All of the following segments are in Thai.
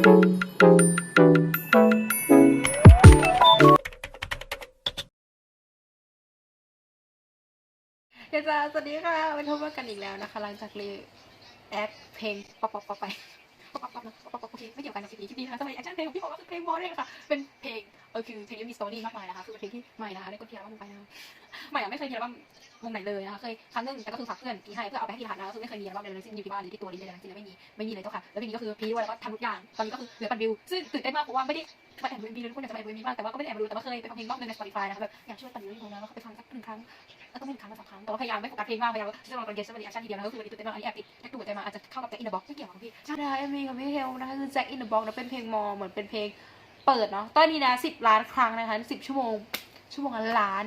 เดี๋ยวจ้าสวัสดีค่ะมาพบกันอีกแล้วนะคะ หลังจากรีแอคเพลงป๊อปป๊อปป๊อปไปป๊อปป๊อปป๊อปป๊อปป๊อปโอเคไม่เกี่ยวกันกับคลิปนี้คลิปนี้นะคะทำไมแอคชั่นเพลงของพี่บอกว่าคือเพลงบอลเลยค่ะ เป็นเพลงเออคือเพลงนี้มีสตอรี่มากมายนะคะ คือเป็นเพลงที่ใหม่นะคะได้กดทีละบ้างไปนะใหม่อะไม่เคยมีอัลบั้ม วงไหนเลยนะคะเคยครั้งนึงแต่ก็คือฝากเพื่อนตีให้เพื่อเอาไปให้ทีผ่านนะคะคือไม่เคยมีอัลบั้มเลยทั้งสิ้นอยู่ที่บ้านหรือที่ตัวนี้เลยนะจริงๆแล้วไม่มีไม่มีเลยเจ้าค่ะแล้วเพลงนี้ก็คือพีด้วยแล้วก็ทำทุกอย่างตอนนี้ก็คือเหลือปันวิวซึ่งตื่นเต้นมากเพราะว่าไม่ได้ไปแอบดูมีเลยทุกคนอยากจะไปแอบดูมีบ้างแต่ว่าก็ไม่ได้แอบดูแต่ว่าเคยไปฟังเพลงรอบนึงใน Spotify นะคะแบบอยากช่วยปันวิวให้ดูนะแล้วก็ไปฟังสักหนึ่งครั้งแล้วก็ไม่หนึ่งครั้งสองครั้งแต่ว่าพยายามไม่โฟกัสเพลงมากพยายามที่จะลองตอนเกสต์วันนี้แอคชั่นทีเดียวนะก็คือวันนี้ตื่นเต้นมากอันนี้แอบติดแท็กตูใจมาอาจจะเข้ากับแจ็คอินเดอะบ็อกซ์ไม่เกี่ยวกับพี่ใช่ได้เอ็มวีกับพี่เฮลนะคะคือแจ็คอินเดอะบ็อกซ์นะเป็นเพลงมอเหมือนเป็นเพลงเปิดเนาะตอนนี้นะสิบล้านครั้งนะคะสิบชั่วโมงชั่วโมงละล้าน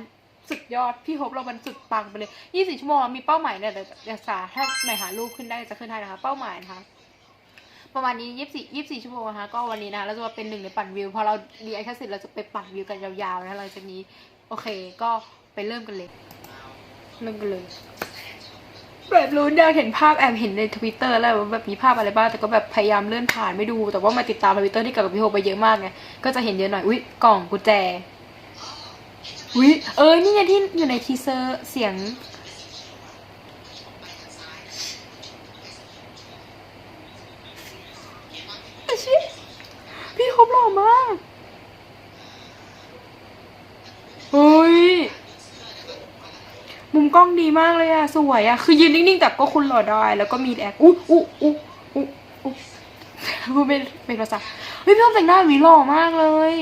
สุดยอด พี่โฮปเรามันสุดปังไปเลยยี่สิบชั่วโมงมีเป้าหมายเนี่ยเดี๋ยวสาถ้าไหนหารูปขึ้นได้จะขึ้นให้นะคะ เป้าหมายนะคะประมาณนี้ยี่สิบยี่สิบสี่ชั่วโมงนะคะก็วันนี้นะคะเราจะมาเป็นหนึ่งในปั่นวิวพอเราดีไอคัสเสร็จเราจะไปปั่นวิวกันยาวๆนะหลังจากนี้โอเคก็ไปเริ่มกันเลยเริ่มกันเลยแบบรู้อยากเห็นภาพแอบเห็นในทวิตเตอร์แล้วแบบมีภาพอะไรบ้างแต่ก็แบบพยายามเลื่อนผ่านไม่ดู แต่ว่ามาติดตามทวิตเตอร์ที่เกี่ยวกับพี่โฮไปเยอะมากไงก็จะเห็นเยอะหน่อยอุ้ยกล่องกุญแจ อุ้ยเออ นี่ไงที่อยู่ในทีเซอร์เสียงไอ้ชิพี่โฮหล่อมากเฮ้ย มุมกล้องดีมากเลยอะสวยอะคือยืนนิ่งๆ แต่ก็คุณหล่อได้ แล้วก็มีแอคอู้อู้อู้อู้อู้พูดไม่เป็นภาษาเฮ้ยพี่อ้อมแต่งหน้าหวีหล่อมากเลย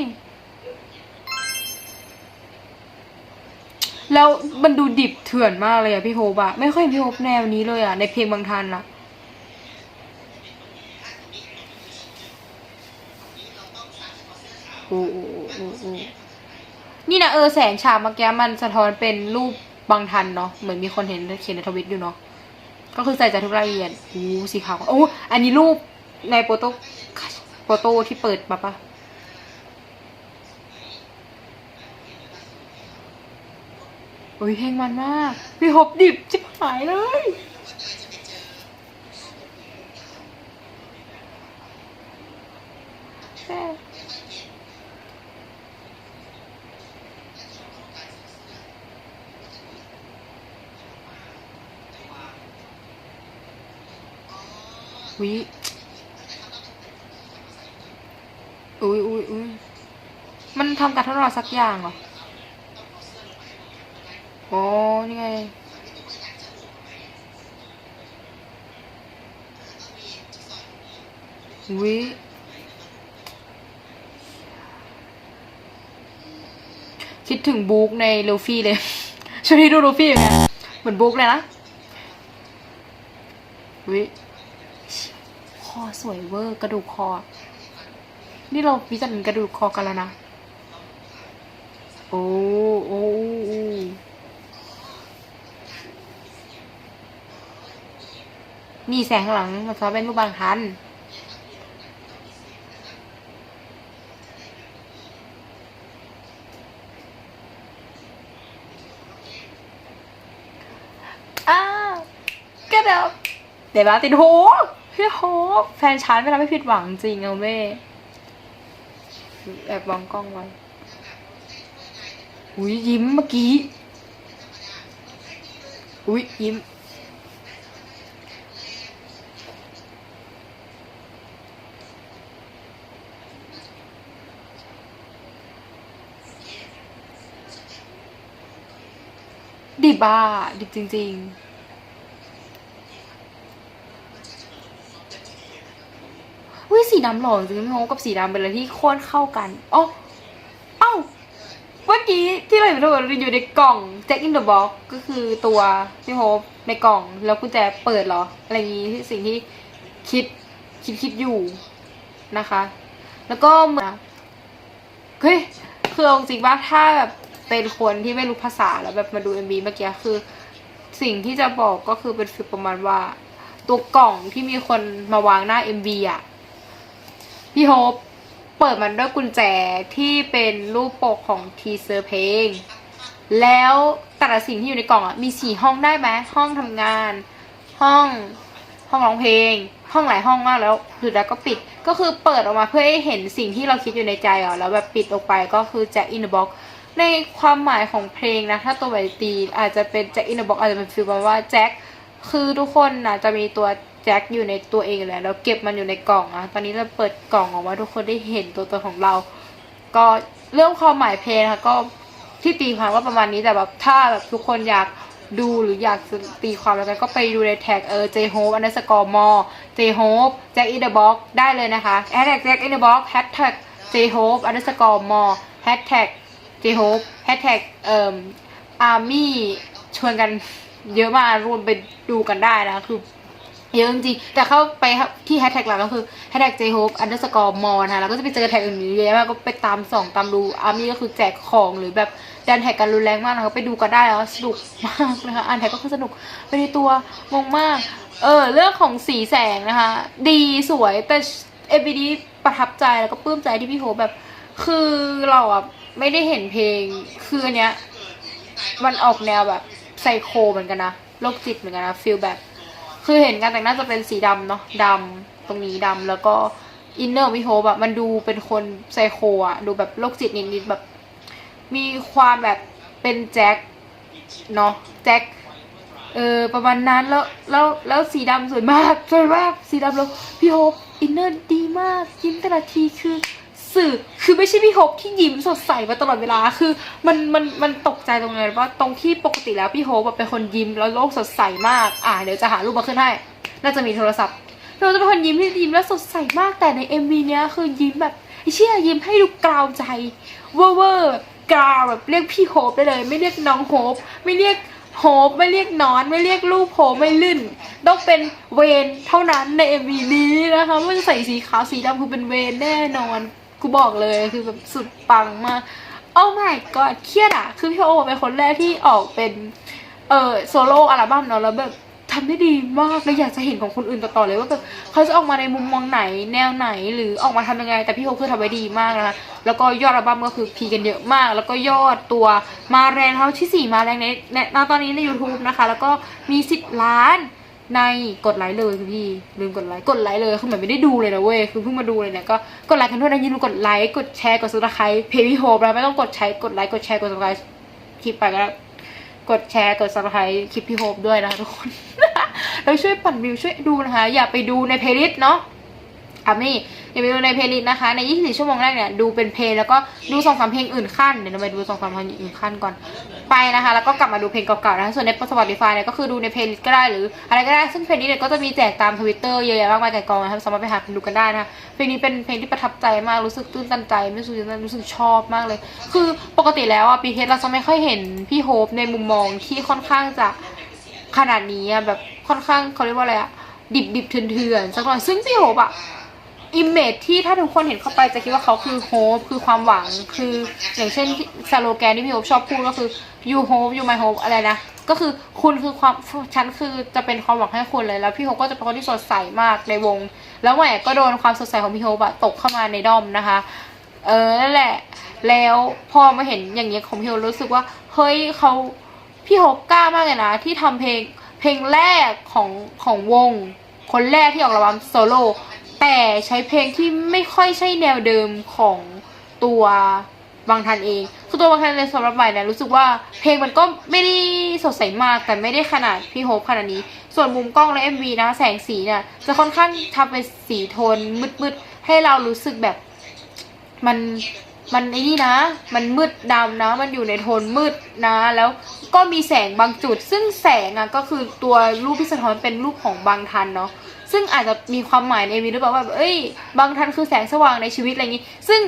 แล้วมันดูดิบเถื่อนมากเลยอะพี่โฮบอะไม่ค่อยเห็นพี่โฮบแนวนี้เลยอะในเพลงบางทันละโอ้โอ้โอ้โอ้นี่นะเออแสงฉากเมื่อกี้มันสะท้อนเป็นรูปบางทันเนาะเหมือนมีคนเห็นเขียนในทวิตอยู่เนาะก็คือใส่ใจทุกรายละเอียดอู้สีขาวโอ้อันนี้รูปในโปโต้โปโต้ที่เปิดมาปะ อ้ยเพลงมันมาก พี่หบดิบจิบหายเลยแซ่วิอุ้ยอุ้ยอุ้ยมันทำการทดลองสักอย่างเหรอ โอ้นี่ไง วิคิดถึงบุ๊กในลูฟี่เลยช่วงนี้ดูลูฟี่อยู่ไงเหมือนบุ๊กเลยนะ วิคอสวยเวอร์กระดูกคอ นี่เราพิจารณากระดูกคอกันแล้วนะ โอ้โอ้ โอ้นี่แสงหลังมันซ้อนเป็นรูปบางทันอ้าวกระดับเดี๋ยวมาติดหูพี่โฮแฟนฉันไม่ทำให้ผิดหวังจริงเอาเม่แอบมองกล้องไว้อุ้ยยิ้มเมื่อกี้ อุ้ยยิ้ม ดิบอะดิบจริง ๆอุ้ยสีดำหล่อจริงๆพี่โฮปกับสีดำเป็นอะไรที่โคตรเข้ากันอ๋อเอ้าเมื่อกี้ที่เราเห็นทุกคนอยู่ในกล่องแจ็คอินเดอะบ็อกก็คือตัวพี่โฮปในกล่องแล้วกุญแจเปิดเหรอ อะไรอย่างนี้สิ่งที่คิดคิดคิดอยู่นะคะ แล้วก็เหมือนเฮ้ยคืออาจริงว่าถ้าแบบ เป็นคนที่ไม่รู้ภาษาแล้วแบบมาดู MV เมื่อกี้คือ สิ่งที่จะบอกก็คือเป็นฟีลประมาณว่า ตัวกล่องที่มีคนมาวางหน้า MV อะพี่โฮปเปิดมันด้วยกุญแจที่เป็นรูปปกของทีเซอร์เพลง แล้วแต่ละสิ่งที่อยู่ในกล่องอะมีสี่ห้องได้ไหมห้องทำงาน ห้องห้องร้องเพลง ห้องหลายห้องมากแล้วคือแล้วก็ปิดก็คือเปิดออกมาเพื่อให้เห็นสิ่งที่เราคิดอยู่ในใจอะแล้วแบบปิดออกไปก็คือแจ็คอินบ็อก ในความหมายของเพลงนะ ถ้าตัวใบตีอาจจะเป็นแจ็คอินเดอะบ็อกอาจจะเป็นฟีลแบบว่าแจ็คคือทุกคนนะจะมีตัวแจ็คอยู่ในตัวเองแล้วแล้วเก็บมันอยู่ในกล่องอะตอนนี้เราเปิดกล่องออกมาทุกคนได้เห็นตัวตนของเรา ก็เรื่องความหมายเพลงนะคะก็ที่ตีความว่าประมาณนี้แต่แบบถ้าแบบทุกคนอยากดูหรืออยากตีความแล้วกันก็ไปดูในแท็กเออ j hope underscore more j hope jack in the box ได้เลยนะคะแฮชแท็ก jack in the box hashtag j hope underscore more hashtag j hope hashtag เอ่อ army ชวนกันเยอะมากรวมไปดูกันได้นะคือเยอะจริงแต่เข้าไปที่แฮชแท็กหลักก็คือ hashtag jhope underscore m o นะคะแล้วก็จะไปเจอแท็กอื่นเยอะมากก็ไปตามส่องตามดูอาร์มี่ก็คือแจกของหรือแบบดันแท็กกันรุนแรงมากนะคะไปดูกันได้แล้วสนุกมากนะคะอ่านแท็กก็คือสนุกไปในตัวงงมาก เออเรื่องของสีแสงนะคะ ดีสวยแต่เอบีดีประทับใจแล้วก็ปลื้มใจที่พี่โฮปแบบคือเราอะ ไม่ได้เห็นเพลง คืออันเนี้ย มันออกแนวแบบไซโคเหมือนกันนะโรคจิตเหมือนกันนะฟีลแบบ คือเห็นการแต่งหน้าจะเป็นสีดำเนาะดำตรงนี้ดำแล้วก็อินเนอร์วิโฮแบบมันดูเป็นคนไซโคอะดูแบบโรคจิตนิดๆแบบ มีความแบบเป็นแจ็คเนาะแจ็คเออประมาณนั้นแล้วแล้วแล้วสีดำสวยมากสวยมากสีดำแล้วพี่โฮปอินเนอร์ดีมากยิ้มแต่ละทีคือ สื่อคือไม่ใช่พี่โฮปที่ยิ้มสดใสมาตลอดเวลาคือมันมันมันตกใจตรงไหนว่าตรงที่ปกติแล้วพี่โฮปแบบเป็นคนยิ้มแล้วโลกสดใสมาก อ่าเดี๋ยวจะหารูปมาขึ้นให้ น่าจะมีโทรศัพท์เราจะเป็นคนยิ้มที่ยิ้มแล้วสดใสมากแต่ใน MV เนี้ยคือยิ้มแบบเชี่ยยิ้มให้ดูกราวใจเวอร์เวอร์กราวแบบเรียกพี่โฮปได้เลย ไม่เรียกน้องโฮปไม่เรียกโฮปไม่เรียกนอน ไม่เรียกลูกโฮปไม่ลื่น ต้องเป็นเวนเท่านั้นใน MV นี้นะคะม่ว่าจะใส่สีขาวสีดำคือเป็นเวนแน่นอน กูบอกเลยคือแบบสุดปังมาก โอ้ my god เครียดอะคือพี่โอเป็นคนแรกที่ออกเป็น เออโซโล่อัลบั้มเนาะแล้วแบบทำได้ดีมากเลยอยากจะเห็นของคนอื่นต่อๆเลยว่าแบบเขาจะออกมาในมุมมองไหนแนวไหนหรือออกมาทำยังไง แต่พี่โฮคือทำไว้ดีมากนะคะแล้วก็ยอดอัลบั้มก็คือพีกันเยอะมาก แล้วก็ยอดตัวมาแรงเขาที่สี่มาแรงในในตอนนี้ใน YouTube นะคะ แล้วก็มีสิบล้าน ในกดไลค์เลยคุณพี่ลืมกดไลค์กดไลค์เลยคือเหมือนไม่ได้ดูเลยนะเว้ยคือเพิ่งมาดูเลยเนี่ยก็กดไลค์กันด้วยนะยินดีกดไลค์กดแชร์กดซับสไครต์เพย์พี่โฮปแล้วไม่ต้องกดใช้กดไลค์กดแชร์กดซับสไครต์คลิปไปก็แล้วกดแชร์กดซับสไครต์คลิปพี่โฮปด้วยนะคะทุกคนแล้วช่วยปั่นวิวช่วยดูนะคะ อย่าไปดูในเพลย์ลิสต์เนาะ อามี่อย่าไปดูในเพลย์ลิสต์นะคะ ใน 24 ชั่วโมงแรกเนี่ยดูเป็นเพลงแล้วก็ดูสองสามเพลงอื่นขั้นเดี๋ยวเราไปดูสองสามเพลงอื่นขั้นก่อนไปนะคะ แล้วก็กลับมาดูเพลงเก่าๆนะคะส่วนใน Spotify เนี่ยก็คือดูในเพลย์ลิสต์ก็ได้หรืออะไรก็ได้ซึ่งเพลงนี้เนี่ยก็จะมีแจกตามทวิตเตอร์เยอะแยะมากมายแต่กองนะครับสามารถไปหาดูกันได้นะคะเพลงนี้เป็นเพลงที่ประทับใจมากรู้สึกตื้นตันใจไม่รู้สึกรู้สึกชอบมากเลย คือปกติแล้วอะปีเทสเราจะไม่ค่อยเห็นพี่โฮปในมุมมองที่ค่อนข้างจะขนาดนี้อะแบบค่อนข้างเขาเรียกว่าอะไรอะดิบดิบเถื่อนๆสักหน่อยซึ่งพี่โฮปอะ อิมเมจที่ถ้าทุกคนเห็นเข้าไปจะคิดว่าเขาคือโฮปคือความหวังคืออย่างเช่นสโลแกนที่พี่โฮปชอบพูดก็คือ you hope you my hope อะไรนะ ก็คือคุณคือความฉันคือจะเป็นความหวังให้คุณเลยแล้วพี่โฮปก็จะเป็นคนที่สดใสมากในวง แล้วแหวก็โดนความสดใสของพี่โฮปอะตกเข้ามาในด้อมนะคะ เออนั่นแหละ แล้วพอมาเห็นอย่างเงี้ยของพี่โฮปรู้สึกว่าเฮ้ยเขาพี่โฮปกล้ามากเลยนะ ที่ทำเพลงเพลงแรกของของวง คนแรกที่ออกระบัมโซโล่ แต่ใช้เพลงที่ไม่ค่อยใช่แนวเดิมของตัวบางทันเอง คือตัวบางทันในสำหรับใหม่เนี่ยรู้สึกว่าเพลงมันก็ไม่ได้สดใสมากแต่ไม่ได้ขนาดพี่โฮปขนาดนี้ ส่วนมุมกล้องและ MV นะแสงสีเนี่ย จะค่อนข้างทำเป็นสีโทนมืดๆ ให้เรารู้สึกแบบมันมันไอ้นี่นะ มันมืดดำนะ มันอยู่ในโทนมืดนะ แล้วก็มีแสงบางจุด ซึ่งแสงอะก็คือตัวรูปที่สะท้อนเป็นรูปของบางทันเนาะ ซึ่งอาจจะมีความหมายในวีหรือเปล่าว่าเอ้ย บางทันคือแสงสว่างในชีวิตอะไรอย่างนี้ ซึ่ง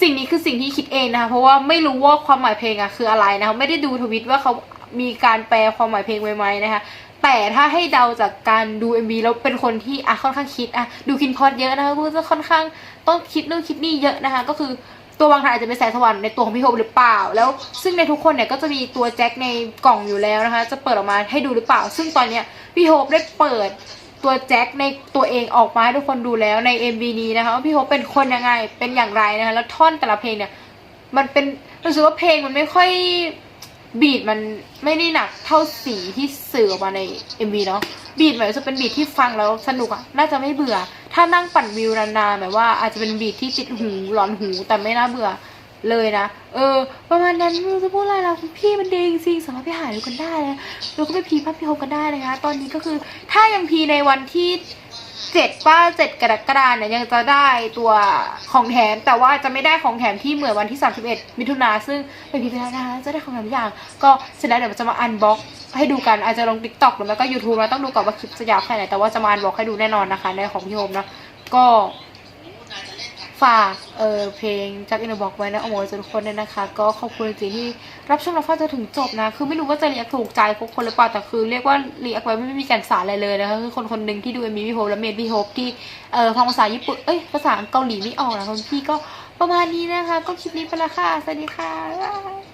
สิ่งนี้คือสิ่งที่คิดเองนะคะเพราะว่าไม่รู้ว่าความหมายเพลงอะคืออะไรนะคะไม่ได้ดูทวิตว่าเขามีการแปลความหมายเพลงไว้ไหมนะคะแต่ถ้าให้เดาจากการดู MV แล้วเป็นคนที่อะค่อนข้างคิดอะดูคินพอดเยอะนะคะก็จะค่อนข้างต้องคิดนู่นคิดนี่เยอะนะคะ ก็คือตัวบางทันอาจจะเป็นแสงสว่างในตัวของพี่โฮปหรือเปล่า แล้วซึ่งในทุกคนเนี่ยก็จะมีตัวแจ็คในกล่องอยู่แล้วนะคะ จะเปิดออกมาให้ดูหรือเปล่า ซึ่งตอนเนี้ยพี่โฮปได้เปิด ตัวแจ็คในตัวเองออกมาให้ทุกคนดูแล้วใน MV นี้นะคะว่าพี่โฮปเป็นคนยังไงเป็นอย่างไรนะคะแล้วท่อนแต่ละเพลงเนี่ย มันเป็นรู้สึกว่าเพลงมันไม่ค่อยบีดมันไม่ได้หนักเท่าสีที่สื่อออกมาใน MV เนาะบีทแบบจะเป็นบีทที่ฟังแล้วสนุกอะน่าจะไม่เบื่อ ถ้านั่งปั่นวิวนานๆแบบว่าอาจจะเป็นบีทที่ติดหูหลอนหูแต่ไม่น่าเบื่อ เลยนะ เออ ประมาณนั้นไม่รู้จะพูดอะไรแล้วพี่มันดีจริงๆสามารถไปหาดูกันได้นะเราก็ไปพีพับพีโฮมกันได้นะคะ ตอนนี้ก็คือถ้ายังพีในวันที่เจ็ดป้าเจ็ดกรกฎาเนี่ยยังจะได้ตัวของแถม แต่ว่าจะไม่ได้ของแถมที่เหมือนวันที่ 31 มิถุนาซึ่งไปพีไปแล้วนะคะจะได้ของแถมทุกอย่าง ก็เสร็จแล้วเดี๋ยวจะมาอันบ็อกให้ดูกันอาจจะลง t ิ k t o k หรือไม่ก็ YouTube แล้วต้องดูก่อนว่าคลิปจะยาวแค่ไหนแต่ว่าจะมาอันบ็อกให้ดูแน่นอนนะคะในของพี่โฮมนะก็ ฝากเออเพลงจากอินบ็อกไว้นะโอ้โหทุกคนเลยนะคะ ก็ขอบคุณจริงที่รับชมรับฟังจนถึงจบนะ คือไม่รู้ว่าจะเรียกถูกใจทุกคนหรือเปล่าแต่คือเรียกว่าเรียกไว้ไม่มีแก่นสารอะไรเลยนะคะคือคนคนหนึ่งที่ดูเอ็มวีพี่โฮและเมดพี่โฮที่เออฟังภาษาญี่ปุ่นเอ้ยภาษาเกาหลีไม่ออกนะคุณพี่ก็ประมาณนี้นะคะ ก็คลิปนี้ไปละค่ะสวัสดีค่ะ